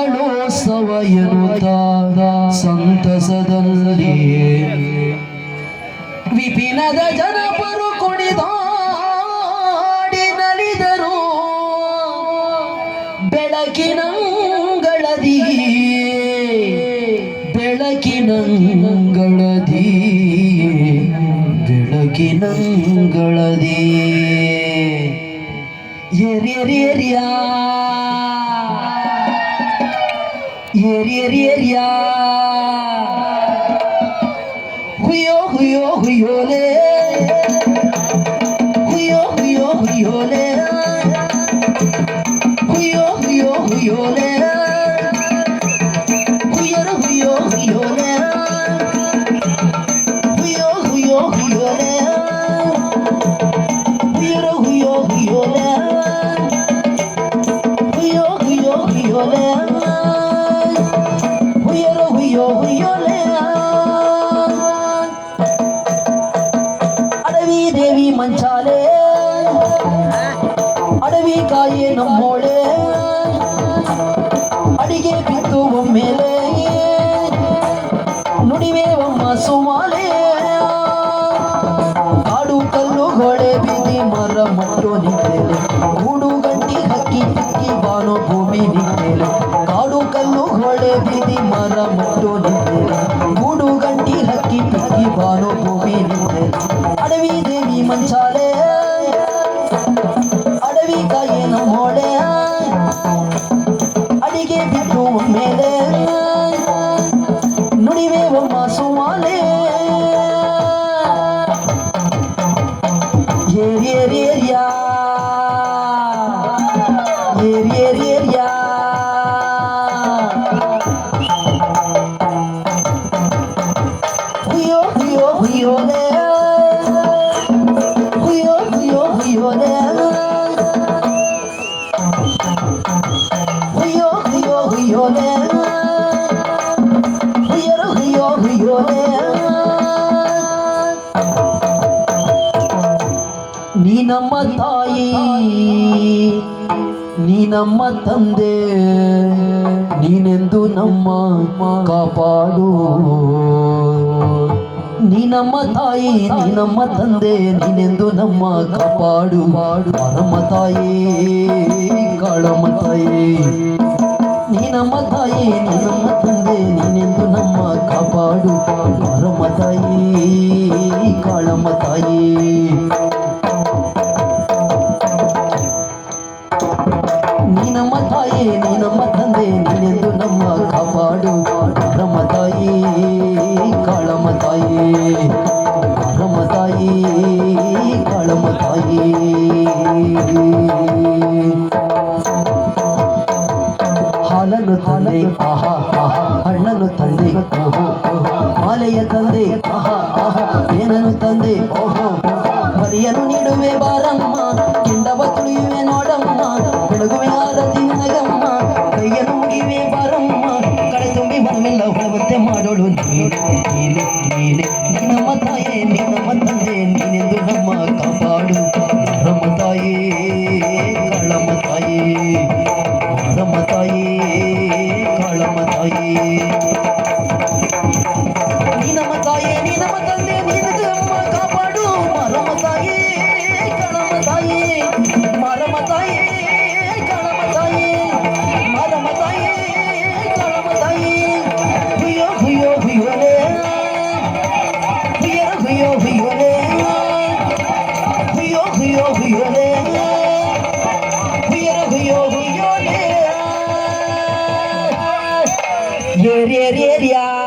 ಬಾಳೋತ್ಸವ ಎನ್ನುತ್ತ ಸಂತಸದಲ್ಲಿ. ವಿಪಿನದ ಜನಪರು ಕುಣಿದಾಡಿ ನಲಿದರು. ಬೆಳಕಿನಂಗಳದಿ. ಬೆಳಕಿನಂಗಳದಿ. ಬೆಳಕಿನಂಗಳದಿ. ಎರಿಯರಿಯರಿಯಾ. yer yer yer ya. Huyo huyo huyo le. Huyo huyo huyo le. Huyo huyo huyo le. ಹುಯ್ಯರು ಹುಯ್ಯೋ ಹುಯ್ಯೋಲೆ ಅಡವಿ ದೇವಿ ಮಂಚಾಲೆ ಅಡವಿ ಕಾಯೆ ನಮ್ಮೋಳೆ ಅಡಿಗೆ ಬಿದ್ದು ಒಮ್ಮೆಲೆ ನುಡಿವೆ ಒಮ್ಮ ಸುಮಾಲೆ ಕಾಡು ಕಲ್ಲು ಹೊಳೆ ಬೀದಿ ಮರ ಮುಟ್ಟು ನಿಂತೆಲೆ ಗೂಡು ಗಂಟಿ ಹಕ್ಕಿ ತಿಕ್ಕಿ ಬಾನು ಭೂಮಿ ನಿಂತೆಲೆ ದೇವಿ ಮಂಚಾಲೆ ಅಡವಿ ಕಾಯೆ ನಮ್ಮೋಳೆ ಅಡಿಗೆ ಬಿದ್ದು ಮೇಲೆ ನುಡಿವೆ ಒಮ್ಮ ಸುಮಾಲೆ ಏರಿಯರಿಯರಿಯಾ ಏರಿಯರಿಯರಿಯಾ ಹುಯ್ಯೋ ಹುಯ್ಯೋ ಹುಯ್ಯೋಲೆ ನಮ್ಮ ತಾಯಿ, ನೀ ನಮ್ಮ ತಂದೆ, ನೀನೆಂದು ನಮ್ಮ ಕಾಪಾಡು. ನೀ ನಮ್ಮ ತಾಯಿ, ನೀ ನಮ್ಮ ತಂದೆ, ನೀನೆಂದು ನಮ್ಮ ಕಾಪಾಡು. ನಮ್ಮ ತಾಯಿ ಕಾಳಮ್ಮ ತಾಯಿ, ನೀ ನಮ್ಮ ತಾಯಿ, ನೀ ನಮ್ಮ ತಂದೆ, ನೀನೆಂದು ನಮ್ಮ ಕಾಪಾಡು. ಪರಮ ತಾಯಿ ಕಾಳಮ್ಮ ತಾಯಿ. ತಾಯಿ ನೀ ನಮ್ಮ ತಂದೆ ನೀನೆಂದು ನಮ್ಮ ಕಾಪಾಡು ನಮ್ಮ ತಾಯಿ ಕಾಳಮ್ಮ ತಾಯಿ ನಮ್ಮ ತಾಯಿ ಕಾಳಮ್ಮ ತಾಯಿ ಹಾಲನ್ನು ತಂದೆ ಆಹಾ ಆಹಾ ಹಣ್ಣನ್ನು ತಂದೆ ಓಹೋ ಓಹೋ ಮಾಲೆಯ ತಂದೆ ಆಹಾ ಆಹಾ ಏನನ್ನು ತಂದೆ ಓಹೋ ಬಲಿಯನ್ನು ನೀಡುವೆ ಬಾರಮ್ಮ ಕಿಂಡವ ತುಳಿಯುವೆ ನೋಡಮ್ಮ tiene Yeah.